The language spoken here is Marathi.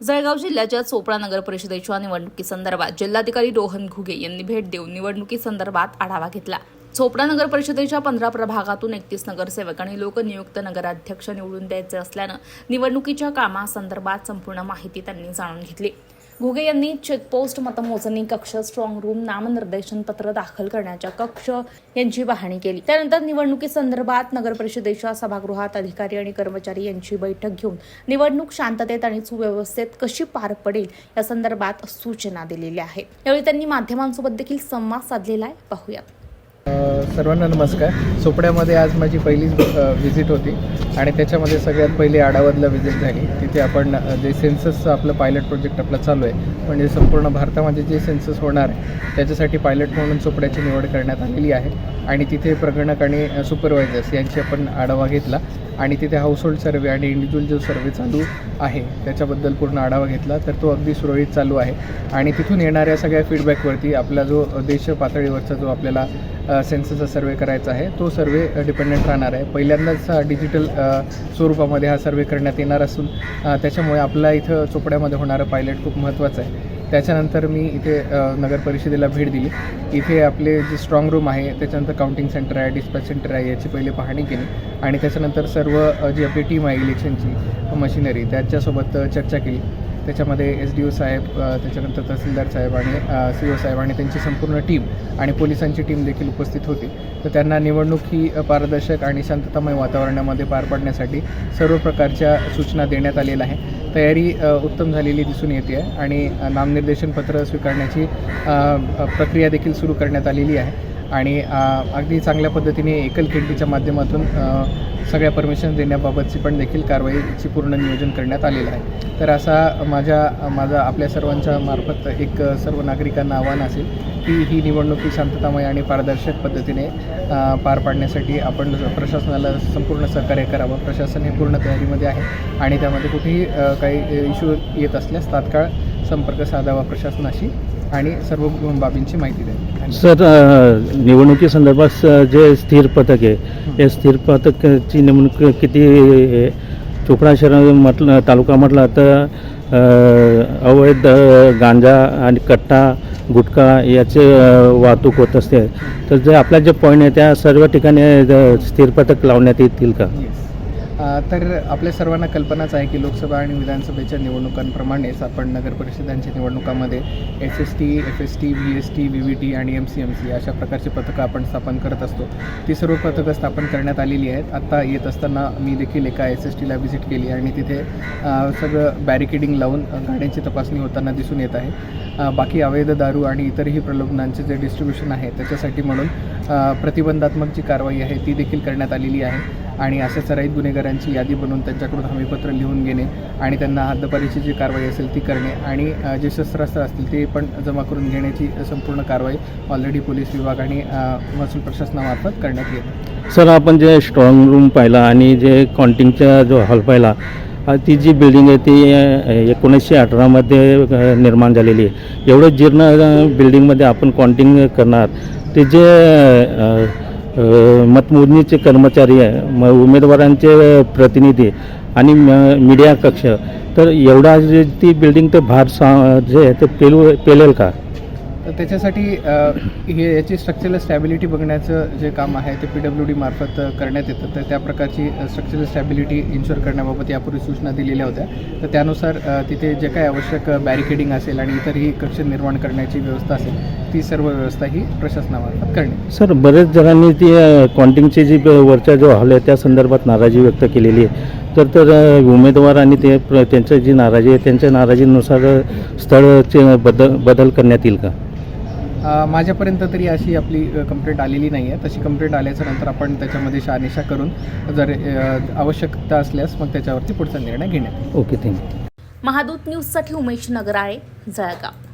जळगाव जिल्ह्याच्या चोपडा नगर परिषदेच्या निवडणुकीसंदर्भात जिल्हाधिकारी रोहन घुगे यांनी भेट देऊन निवडणुकीसंदर्भात आढावा घेतला. चोपडा नगर परिषदेच्या पंधरा प्रभागातून एकतीस नगरसेवक आणि लोकनियुक्त नगराध्यक्ष निवडून द्यायचे असल्यानं निवडणुकीच्या कामासंदर्भात संपूर्ण माहिती त्यांनी जाणून घेतली. घुगे यांनी चेकपोस्ट मतमोजणी कक्ष स्ट्रॉंग रूम नामनिर्देशन पत्र दाखल करण्याच्या कक्ष यांची पाहणी केली. त्यानंतर निवडणुकीसंदर्भात नगर परिषदेच्या सभागृहात अधिकारी आणि कर्मचारी यांची बैठक घेऊन निवडणूक शांततेत आणि सुव्यवस्थेत कशी पार पडेल या संदर्भात सूचना दिलेल्या आहेत. यावेळी त्यांनी माध्यमांसोबत देखील संवाद साधलेला आहे. पाहूयात. सर्वांना नमस्कार. सोपड्यामध्ये आज माझी पहिलीच व्हिजिट होती. आणि त्याच्यामध्ये सगळ्यात पहिले आडावदला विजिट झाली. तिथे आपण जे सेन्ससचं आपलं पायलट प्रोजेक्ट आपला चालू आहे म्हणजे संपूर्ण भारतामध्ये जे सेन्सस होणार आहे त्याच्यासाठी पायलट म्हणून चोपड्याची निवड करण्यात आलेली आहे. आणि तिथे प्रगणक आणि सुपरवायझर्स यांची आपण आढावा घेतला. आणि तिथे हाऊसहोल्ड सर्वे आणि इंडिव्हिज्युअल जो सर्वे चालू आहे त्याच्याबद्दल पूर्ण आढावा घेतला तर तो अगदी सुरळीत चालू आहे. आणि तिथून येणाऱ्या सगळ्या फीडबॅकवरती आपला जो देश पातळीवरचा जो आपल्याला सेन्ससचा सर्वे करायचा आहे तो सर्वे डिपेंडंट राहणार आहे. पहिल्यांदाच हा डिजिटल स्वरूपामध्ये हा सर्वे करण्यात येणार असून त्याच्यामुळे आपला इथं चोपड्यामध्ये होणारं पायलट खूप महत्त्वाचं आहे. त्याच्यानंतर मी इथे नगर परिषदेला भेट दिली. इथे आपले जे स्ट्रॉंग रूम आहे त्याच्यानंतर काउंटिंग सेंटर आहे डिस्पॅच सेंटर आहे याची पहिले पाहणी केली. आणि त्याच्यानंतर सर्व जी आपली टीम आहे इलेक्शनची मशिनरी त्याच्यासोबत चर्चा केली. त्याच्यामध्ये एस डी ओ साहेब त्याच्यानंतर तहसीलदार साहेब आणि सी ओ साहेब आणि त्यांची संपूर्ण टीम आणि पोलिसांची टीम देखील उपस्थित होती. तर त्यांना निवडणूक ही पारदर्शक आणि शांततामय वातावरणामध्ये पार पाडण्यासाठी सर्व प्रकारच्या सूचना देण्यात आलेल्या आहे तयारी उत्तम झालेली दिसून येते आहे आणि नामनिर्देशन पत्र स्वीकारण्याची प्रक्रिया देखील सुरू करण्यात आलेली आहे. आणि अगदी चांगल्या पद्धतीने एकल खिडकीच्या माध्यमातून सगळ्या परमिशन देण्याबाबतची पण देखील कारवाईची पूर्ण नियोजन करण्यात आलेलं आहे. तर असा माझ्या माझा आपल्या सर्वांच्या मार्फत एक सर्व नागरिकांना आव्हान असेल की ही निवडणूक ही शांततामय आणि पारदर्शक पद्धतीने पार पाडण्यासाठी आपण प्रशासनाला संपूर्ण सहकार्य करावं. प्रशासन हे पूर्ण तयारीमध्ये आहे आणि त्यामध्ये कुठेही काही इश्यू येत असल्यास तात्काळ संपर्क साधावा प्रशासनाशी. आणि सर्व बाबींची माहिती द्यावी सर निवडणुकीसंदर्भात जे स्थिर पथक आहे या स्थिर पथकाची नेमणूक किती? चोपडा शहर म्हटलं तालुका म्हटला तर अवैध गांजा आणि कट्टा गुटखा याचे वाहतूक होत असते. तर जे आपल्या जे पॉईंट आहे त्या सर्व ठिकाणी स्थिर पथक लावण्यात येतील का? तर आपल्या सर्वांना कल्पनाच आहे की लोकसभा आणि विधानसभेच्या निवडणुकांप्रमाणेच आपण नगर परिषदांच्या निवडणुकामध्ये S S T F S T V S T V V T आणि एम सी एम सी अशा प्रकारची पथकं आपण स्थापन करत असतो. ती सर्व पथकं स्थापन करण्यात आलेली आहेत. आत्ता येत असताना मी देखील एका एस एस टीला व्हिजिट केली आणि तिथे सगळं बॅरिकेडिंग लावून गाड्यांची तपासणी होताना दिसून येत आहे. बाकी अवैध दारू आणि इतरही प्रलोभनांचे जे डिस्ट्रीब्युशन आहे त्याच्यासाठी म्हणून प्रतिबंधात्मक जी कारवाई आहे ती देखील करण्यात आलेली आहे. आणि अशा सराईत गुन्हेगारांची यादी बनवून त्यांच्याकडून हमीपत्र लिहून घेणे आणि त्यांना हद्दपारीची जी कारवाई असेल ती करणे आणि जे शस्त्रास्त्र असतील ते पण जमा करून घेण्याची संपूर्ण कारवाई ऑलरेडी पोलीस विभाग आणि महसूल प्रशासनामार्फत करण्यात येते सर आपण जे स्ट्रॉंग रूम पाहिला आणि जे कॉन्टिंगचा जो हॉल पाहिला ती जी बिल्डिंग आहे ती एकोणीसशे अठरामध्ये निर्माण झालेली आहे. एवढं जीर्ण बिल्डिंगमध्ये आपण काउंटिंग करणार. ते जे मतमोजणीचे कर्मचारी आहे म उमेदवारांचे प्रतिनिधी आणि मीडिया कक्ष. तर एवढा जे ती बिल्डिंग ते भार सा जे आहे ते पेलू पेलेल का? तर त्याच्यासाठी हे याची स्ट्रक्चरल स्टॅबिलिटी बघण्याचं जे काम आहे ते पी डब्ल्यू डी मार्फत करण्यात येतं. तर त्या प्रकारची स्ट्रक्चरल स्टॅबिलिटी इन्शुअर करण्याबाबत यापूर्वी सूचना दिलेल्या होत्या. तर त्यानुसार तिथे जे काही आवश्यक बॅरिकेडिंग असेल आणि इतरही कक्ष निर्माण करण्याची व्यवस्था असेल ती सर्व व्यवस्था ही प्रशासनामार्फत करणे सर बरेच जणांनी ती कॉन्टिंगचे जी वरच्या जो हॉल आहे त्या संदर्भात नाराजी व्यक्त केलेली आहे. तर तर उमेदवार आणि ते प्र- त्यांचं जी नाराजी आहे त्यांच्या नाराजीनुसार स्थळचे बदल बदल करण्यात येईल का? माझ्यापर्यंत तरी अशी आपली कंप्लेंट आलेली नाही आहे तशी कंप्लेंट आल्याच्यानंतर आपण त्याच्यामध्ये शहानिशा करून जर आवश्यकता असल्यास मग त्याच्यावरती पुढचा निर्णय घेण्यात. Okay thank you. महादूत न्यूजसाठी उमेश नगराळे जळगाव.